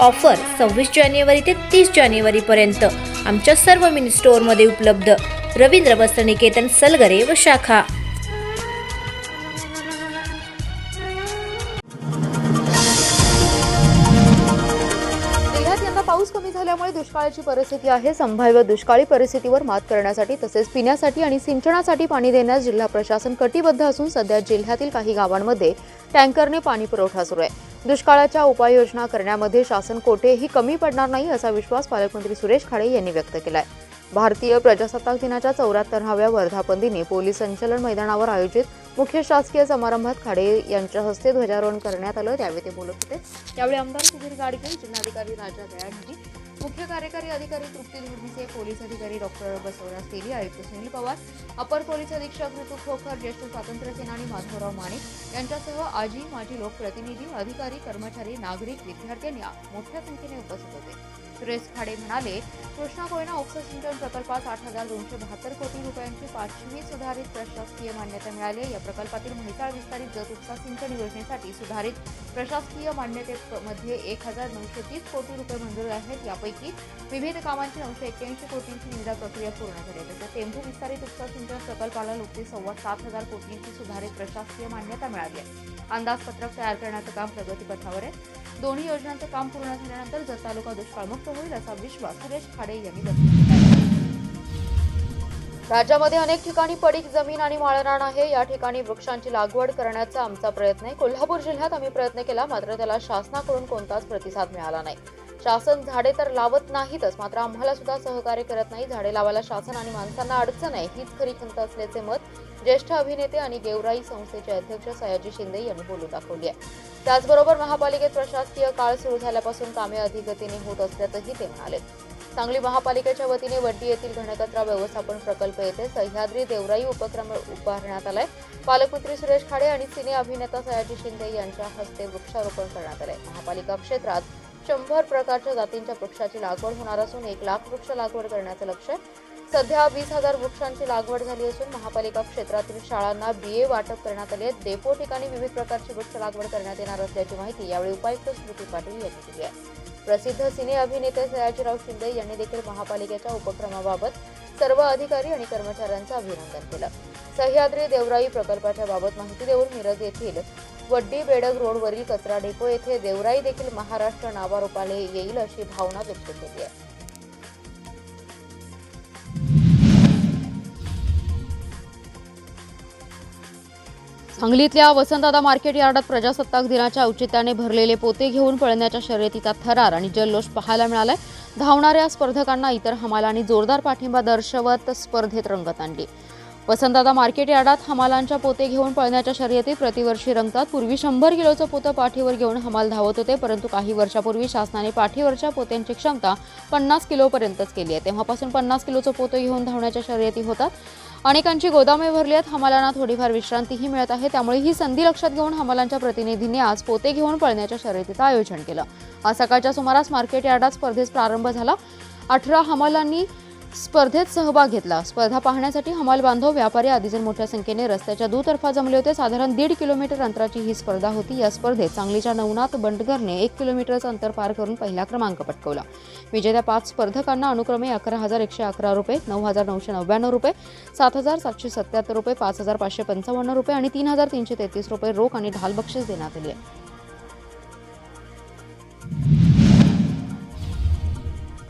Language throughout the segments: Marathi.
ऑफर सव्वीस जानेवारी ते तीस जानेवारीपर्यंत आमच्या सर्व मिनी स्टोअरमध्ये उपलब्ध. रवींद्र वस्त्रनिकेतन सलगरे व शाखा. जिल्ह्यात पाऊस कमी झाल्यामुळे दुष्काळाची परिस्थिती आहे. संभाव्य दुष्काळी परिस्थितीवर मात करण्यासाठी तसेच पिण्यासाठी आणि सिंचनासाठी पाणी देण्यास जिल्हा प्रशासन कटिबद्ध असून सध्या जिल्ह्यातील काही गावांमध्ये टँकरने पाणी पुरवठा सुरू आहे. दुष्काळाच्या उपाययोजना करण्यामध्ये शासन कोठेही कमी पडणार नाही असा विश्वास पालकमंत्री सुरेश खाडे यांनी व्यक्त केला आहे भारतीय प्रजासत्ताक दिनाच्या चौऱ्याहत्तराव्या वर्धापन दिनी पोलीस संचलन मैदानावर आयोजित मुख्य शासकीय समारंभात खाडे यांच्या हस्ते ध्वजारोहण करण्यात आलं. त्यावेळी ते बोलत होते. त्यावेळी आमदार सुधीर गाडगे जिल्हाधिकारी राजा दयाजी मुख्य कार्यकारी अधिकारी तृप्ती धोरणीचे पोलीस अधिकारी डॉक्टर बसवराज तेली आयुक्त सुनील पवार अपर पोलीस अधीक्षक ऋतू खोखर ज्येष्ठ स्वातंत्र्य सेनानी माधवराव माने यांच्यासह आजी माजी लोकप्रतिनिधी अधिकारी कर्मचारी नागरिक विद्यार्थ्यांनी मोठ्या संख्येने उपस्थित होते. सुरेश खाडे म्हणाले कृष्णा कोयना उपसा सिंचन प्रकल्पास आठ हजार दोनशे बहात्तर कोटी रुपयांची पाचवी सुधारित प्रशासकीय मान्यता मिळाली या प्रकल्पातील म्हैसाळ विस्तारित जत उपसा सिंचन योजनेसाठी सुधारित प्रशासकीय मान्यतेमध्ये एक हजार नऊशे तीस कोटी रुपये मंजूर आहेत. यापैकी विविध कामांची नऊशे एक्क्याऐंशी कोटींची निविदा प्रक्रिया पूर्ण झाली आहे. तसंच टेंभू विस्तारित उपसा सिंचन प्रकल्पाला नुकतीच सव्वा सात हजार कोटींची सुधारित प्रशासकीय मान्यता मिळाली आहे. अंदाजपत्रक तयार करण्याचं काम प्रगतीपथावर आहे. दोन्ही योजनांचं काम पूर्ण झाल्यानंतर जत तालुका दुष्काळमुक्त होईल असा विश्वास सुरेश खाडे यांनी व्यक्त केला. राज्यामध्ये अनेक ठिकाणी पडीक जमीन आणि माळरान आहे. या ठिकाणी वृक्षांची लागवड करण्याचा आमचा प्रयत्न आहे. कोल्हापूर जिल्ह्यात आम्ही प्रयत्न केला मात्र त्याला शासनाकडून कोणताच प्रतिसाद मिळाला नाही. शासन झाडे तर लावत नाहीतच मात्र आम्हाला सुद्धा सहकार्य करत नाही. झाडे लावायला शासन आणि माणसांना अडचण आहे हीच खरी खंत असल्याचे मत ज्येष्ठ अभिनेते आणि गेवराई संस्थेचे अध्यक्ष सयाजी शिंदे यांनी बोलू दाखवली आहे. त्याचबरोबर महापालिकेत प्रशासकीय काळ सुरू झाल्यापासून कामे अधिगतीने होत असल्याचंही ते म्हणाले. सांगली महापालिकेच्या वतीने वड्डी येथील घनकचरा व्यवस्थापन प्रकल्प येथे सह्याद्री देवराई उपक्रम उभारण्यात आलाय. पालकमंत्री सुरेश खाडे आणि सिने अभिनेता सयाजी शिंदे यांच्या हस्ते वृक्षारोपण करण्यात आलंय. महापालिका क्षेत्रात शंभर प्रकारच्या जातींच्या वृक्षाची लागवड होणार असून एक लाख वृक्ष लागवड करण्याचं लक्ष आहे सध्या वीस हजार वृक्षांची लागवड झाली असून महापालिका क्षेत्रातील शाळांना बिये वाटप करण्यात आले आहेत. डेपो ठिकाणी विविध प्रकारची वृक्ष लागवड करण्यात येणार असल्याची माहिती यावेळी उपायुक्त स्मृती पाटील यांनी दिली आहे. प्रसिद्ध सिने अभिनेते सयाजीराव शिंदे यांनी देखील महापालिकेच्या उपक्रमाबाबत सर्व अधिकारी आणि कर्मचाऱ्यांचं अभिनंदन केलं. सह्याद्री देवराई प्रकल्पाच्या बाबत माहिती देऊन मिरज येथील वड्डी बेडग रोडवरील कचरा डेपो येथे देवराई देखील महाराष्ट्र नावारूपाने येईल अशी भावना व्यक्त केली आहे. सांगलीतल्या वसंतदादा मार्केट यार्डात प्रजासत्ताक दिनाच्या औचित्याने भरलेले पोते घेऊन पळण्याच्या शर्यतीचा थरार आणि जल्लोष पाहायला मिळालाय. धावणाऱ्या स्पर्धकांना इतर हमालांनी जोरदार पाठिंबा दर्शवत स्पर्धेत रंगत आणली. वसंतदादा मार्केट यार्डात हमालांच्या पोते घेऊन पळण्याच्या शर्यतीत प्रतिवर्षी रंगतात. पूर्वी शंभर किलोचं पोतं पाठीवर घेऊन हमाल धावत होते परंतु काही वर्षापूर्वी शासनाने पाठीवरच्या पोत्यांची क्षमता पन्नास किलोपर्यंतच केली आहे. तेव्हापासून पन्नास किलोचं पोतं घेऊन धावण्याच्या शर्यती होतात. अनेकांची गोदामे भरली आहेत हमालांना थोडीफार विश्रांतीही मिळत आहे त्यामुळे ही संधी लक्षात घेऊन हमालांच्या प्रतिनिधींनी आज पोते घेऊन पळण्याच्या शर्यतीचं आयोजन केलं. आज सकाळच्या सुमारास मार्केट यार्डात स्पर्धेस प्रारंभ झाला. अठरा हमालांनी स्पर्धेत सहभाग घेतला. स्पर्धा पाहण्यासाठी हमाल बांधव व्यापारी आदीजण मोठ्या संख्येने रस्त्याच्या दुतर्फा जमले होते. साधारण दीड किलोमीटर अंतराची ही स्पर्धा होती. या स्पर्धेत सांगलीच्या नवनाथ बंडगरने एक किलोमीटरचं अंतर पार करून पहिला क्रमांक पटकवला. विजेत्या पाच स्पर्धकांना अनुक्रमे अकरा हजार एकशे अकरा रुपये नऊ हजार नऊशे नव्याण्णव रुपये सात हजार सातशे सत्याहत्तर रुपये पाच हजार पाचशे पंचावन्न रुपये आणि तीन हजार तीनशे तेहतीस रुपये रोख आणि ढाल बक्षीस देण्यात आली आहे.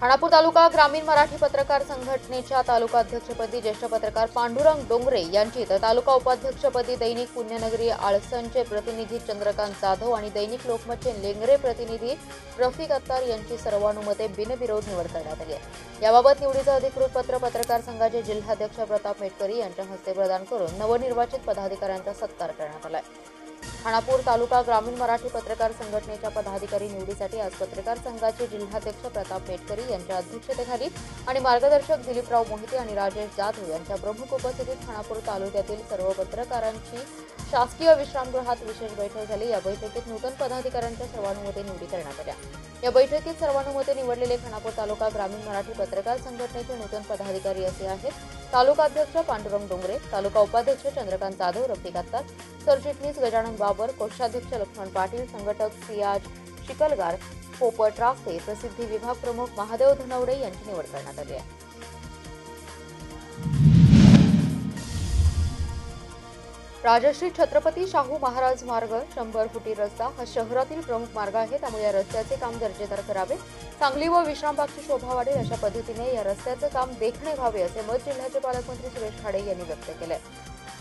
खानापूर तालुका ग्रामीण मराठी पत्रकार संघटनेच्या तालुका अध्यक्षपदी ज्येष्ठ पत्रकार पांडुरंग डोंगरे यांची तर तालुका उपाध्यक्षपदी दैनिक पुण्यनगरी आळसनचे प्रतिनिधी चंद्रकांत जाधव आणि दैनिक लोकमतचे लेंगरे प्रतिनिधी रफिक अत्तार यांची सर्वानुमते बिनविरोध निवड करण्यात आली आहे. याबाबत निवडीचं अधिकृत पत्र पत्रकार संघाचे जिल्हाध्यक्ष प्रताप मेटकरी यांच्या हस्ते प्रदान करून नवनिर्वाचित पदाधिकाऱ्यांचा सत्कार करण्यात आला आहे. खानापूर तालुका ग्रामीण मराठी पत्रकार संघटनेच्या पदाधिकारी निवडीसाठी आज पत्रकार संघाचे जिल्हाध्यक्ष प्रताप मेटकरी यांच्या अध्यक्षतेखाली आणि मार्गदर्शक दिलीपराव मोहिते आणि राजेश जाधव यांच्या प्रमुख उपस्थितीत खानापूर तालुक्यातील सर्व पत्रकारांची शासकीय विश्रामगृहात विशेष बैठक झाली. या बैठकीत नूतन पदाधिकाऱ्यांच्या सर्वानुमते निवडी करण्यात आल्या. या बैठकीत सर्वानुमते निवडलेले खानापूर तालुका ग्रामीण मराठी पत्रकार संघटनेचे नूतन पदाधिकारी असे आहेत. तालुका अध्यक्ष पांडुरंग डोंगरे तालुका उपाध्यक्ष चंद्रकांत जाधव रफिक अत्तार सरचिटणीस गजानन बाबर कोषाध्यक्ष लक्ष्मण पाटील संघटक सियाज शिकलगार पोपट राफते प्रसिद्धी विभाग प्रमुख महादेव धनवडे यांची निवड करण्यात आली आहे. राजश्री छत्रपती शाहू महाराज मार्ग शंभर फुटी रस्ता हा शहरातील प्रमुख मार्ग आहे. त्यामुळे या रस्त्याचे काम दर्जेदार करावे. सांगली व विश्रामबागची शोभा वाढेल अशा पद्धतीने या रस्त्याचं काम देखणे व्हावे असे मत जिल्ह्याचे पालकमंत्री सुरेश खाडे यांनी व्यक्त केले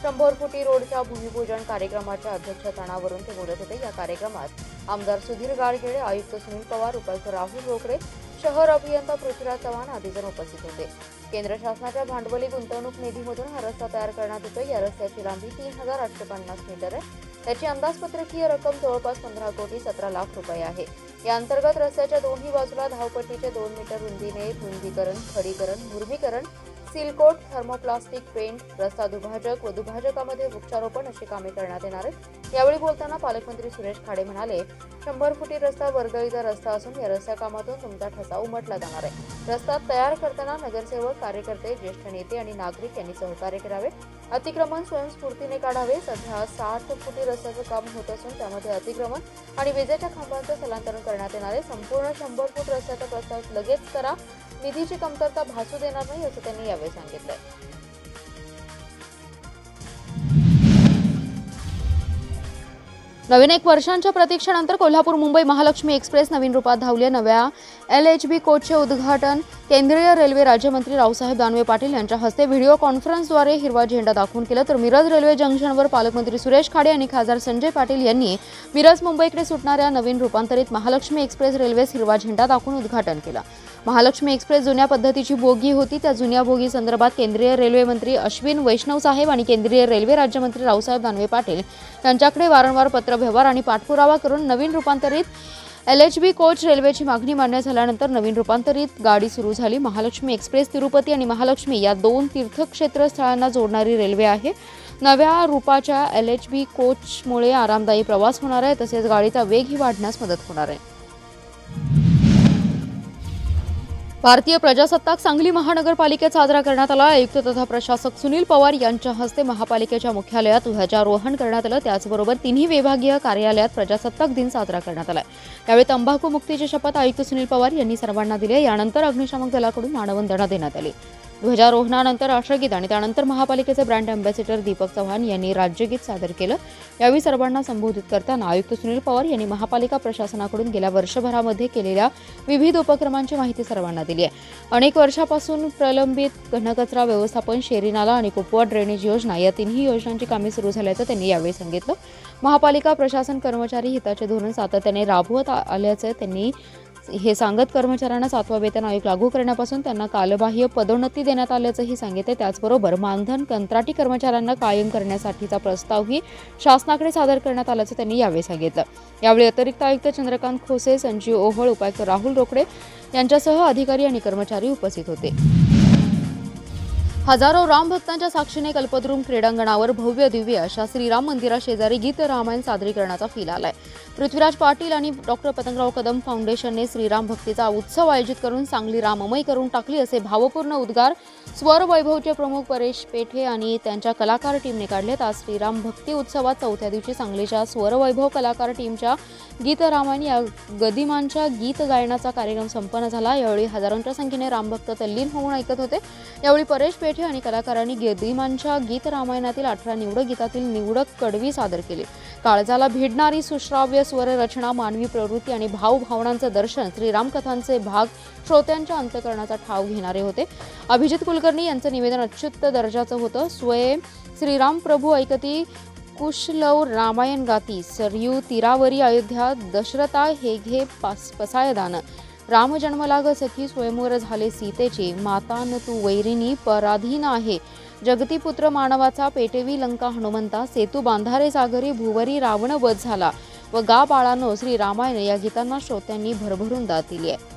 शंभर फुटी रोडच्या भूमिपूजन कार्यक्रमाच्या अध्यक्षस्थानावरून ते बोलत होते. या कार्यक्रमात आमदार सुधीर गाडगेळे आयुक्त सुनील पवार उपायुक्त राहुल रोकडे शहर अभियंता पृथ्वीराज चव्हाण आदीजण उपस्थित होते. केंद्र शासनाच्या भांडवली गुंतवणूक निधीमधून हा रस्ता तयार करण्यात येतो या रस्त्याची लांबी तीन हजार आठशे पन्नास मीटर आहे. त्याची अंदाजपत्रकीय रक्कम जवळपास पंधरा कोटी सतरा लाख रुपये आहे. या अंतर्गत रस्त्याच्या दोन्ही बाजूला धावपट्टीचे दोन मीटर रुंदीने रुंदीकरण खडीकरण मुर्मीकरण सिलकोट थर्मोप्लास्टिक पेंट रस्ता दुभाजक व दुभाजकामध्ये वृक्षारोपण अशी कामे करण्यात येणार आहेत. यावेळी बोलताना पालकमंत्री सुरेश खाडे म्हणाले शंभर फुटी रस्ता वर्दळीचा रस्ता असून या रस्त्या कामातून तुमचा ठसा उमटला जाणार आहे. रस्ता तयार करताना नगरसेवक कार्यकर्ते ज्येष्ठ नेते आणि नागरिक यांनी सहकार्य करावे. अतिक्रमण स्वयंस्फूर्तीने काढावे. सध्या साठ फुटी रस्त्याचं काम होत असून त्यामध्ये अतिक्रमण आणि विजेच्या खांबांचं स्थलांतरण करण्यात येणार आहे. संपूर्ण शंभर फूट रस्त्याचा प्रस्ताव लगेच करा. निधीची कमतरता भासू देणार नाही असं त्यांनी यावेळी सांगितलं नवीन एक वर्षांच्या प्रतीक्षेनंतर कोल्हापूर मुंबई महालक्ष्मी एक्सप्रेस नवीन रूपात धावली नव्या एल एच बी कोचचे उद्घाटन केंद्रीय रेल्वे राज्यमंत्री रावसाहेब दानवे पाटील यांच्या हस्ते व्हिडिओ कॉन्फरन्सद्वारे हिरवा झेंडा दाखवून केला. तर मिरज रेल्वे जंक्शनवर पालकमंत्री सुरेश खाडे आणि खासदार संजय पाटील यांनी मिरज मुंबईकडे सुटणाऱ्या नवीन रूपांतरित महालक्ष्मी एक्सप्रेस रेल्वेस हिरवा झेंडा दाखवून उद्घाटन केलं. महालक्ष्मी एक्सप्रेस जुन्या पद्धतीची बोगी होती. त्या जुन्या बोगी संदर्भात केंद्रीय रेल्वे मंत्री अश्विन वैष्णव साहेब आणि केंद्रीय रेल्वे राज्यमंत्री रावसाहेब दानवे पाटील यांच्याकडे वारंवार पत्र पत्रव्यवहार आणि पाठपुरावा करून नवीन रूपांतरित एल एच बी कोच रेल्वेची मागणी मान्य झाल्यानंतर नवीन रूपांतरित गाडी सुरू झाली. महालक्ष्मी एक्सप्रेस तिरुपती आणि महालक्ष्मी या दोन तीर्थक्षेत्र स्थळांना जोडणारी रेल्वे आहे. नव्या रूपाच्या एल एच बी कोचमुळे आरामदायी प्रवास होणार आहे तसेच गाडीचा वेगही वाढण्यास मदत होणार आहे. भारतीय प्रजासत्ताक सांगली महानगरपालिकेत साजरा करण्यात आला. आयुक्त तथा प्रशासक सुनील पवार यांच्या हस्ते महापालिकेच्या मुख्यालयात ध्वजारोहण करण्यात आलं. त्याचबरोबर तिन्ही विभागीय कार्यालयात प्रजासत्ताक दिन साजरा करण्यात आला. यावेळी तंबाखू मुक्तीची शपथ आयुक्त सुनील पवार यांनी सर्वांना दिली. यानंतर अग्निशामक दलाकडून मानवंदना देण्यात आली. ध्वजारोहणानंतर राष्ट्रगीत आणि त्यानंतर महापालिकेचे ब्रँड अँबॅसिडर दीपक चव्हाण यांनी राज्यगीत सादर केलं. यावेळी सर्वांना संबोधित करताना आयुक्त सुनील पवार यांनी महापालिका प्रशासनाकडून गेल्या वर्षभरामध्ये केलेल्या विविध उपक्रमांची माहिती सर्वांना दिली आहे. अनेक वर्षापासून प्रलंबित घनकचरा व्यवस्थापन शेरी नाला आणि कुपवा ड्रेनेज योजना या तिन्ही योजनांची कामे सुरू झाल्याचं त्यांनी यावेळी सांगितलं. महापालिका प्रशासन कर्मचारी हिताचे धोरण सातत्याने राबवत आल्याचं त्यांनी हे सांगत कर्मचाऱ्यांना सातवा वेतन आयोग लागू करण्यापासून त्यांना कालबाह्य पदोन्नती देण्यात आल्याचंही सांगितले. त्याचबरोबर मानधन कंत्राटी कर्मचाऱ्यांना कायम करण्यासाठीचा प्रस्तावही शासनाकडे सादर करण्यात आल्याचं त्यांनी यावेळी सांगितलं. यावेळी अतिरिक्त आयुक्त चंद्रकांत खोसे संजीव ओहळ उपायुक्त राहुल रोकडे यांच्यासह अधिकारी आणि कर्मचारी उपस्थित होते. हजारो राम भक्तांच्या साक्षीने कल्पद्रुम क्रीडांगणावर भव्य दिव्य अशा श्रीराम मंदिराशेजारी गीत रामायण सादरीकरणाचा फील आलाय. पृथ्वीराज पाटील आणि डॉक्टर पतंगराव कदम फाउंडेशनने श्रीराम भक्तीचा उत्सव आयोजित करून चांगली राममय करून टाकली असे भावपूर्ण उद्गार स्वर वैभवचे प्रमुख परेश पेठे आणि त्यांच्या कलाकार टीमने काढलेत. आज श्रीराम भक्ती उत्सवात चौथ्या दिवशी सांगलीच्या स्वर वैभव कलाकार टीमच्या गीत रामायण या गदिमांच्या गीत गायनाचा कार्यक्रम संपन्न झाला. यावेळी हजारोंच्या संख्येने रामभक्त तल्लीन होऊन ऐकत होते. यावेळी परेश पेठे आणि कलाकारांनी गदिमांच्या गीत रामायणातील अठरा निवडक गीतातील निवडक कडवी सादर केली. काळजाला भिडणारी सुश्राव्य स्वर रचना मानवी प्रवृत्ती आणि भावभावनांचं दर्शन श्रीरामकथांचे भाग श्रोत्यांच्या अंतकरणाचा ठाव घेणारे होते. अभिजित कुलकर्णी यांचं निवेदन अच्युत दर्जाचं होतं. स्वयं श्रीराम प्रभू ऐकती कुशलव रामायण गाती सरयू तीरावरी अयोध्या दशरथा हे घे पास पसायदान. राम जन्मलाग सखी स्वयंवर झाले सीतेचे. माता न तू वैरिणी पराधीन आहे. जगतीपुत्र मानवाचा पेटेवी लंका हनुमंता सेतू बांधारे सागरी भुवरी रावण वध झाला. व गा बाळानो श्री रामायण या गीतांना श्रोत्यांनी भरभरून दाद दिली आहे.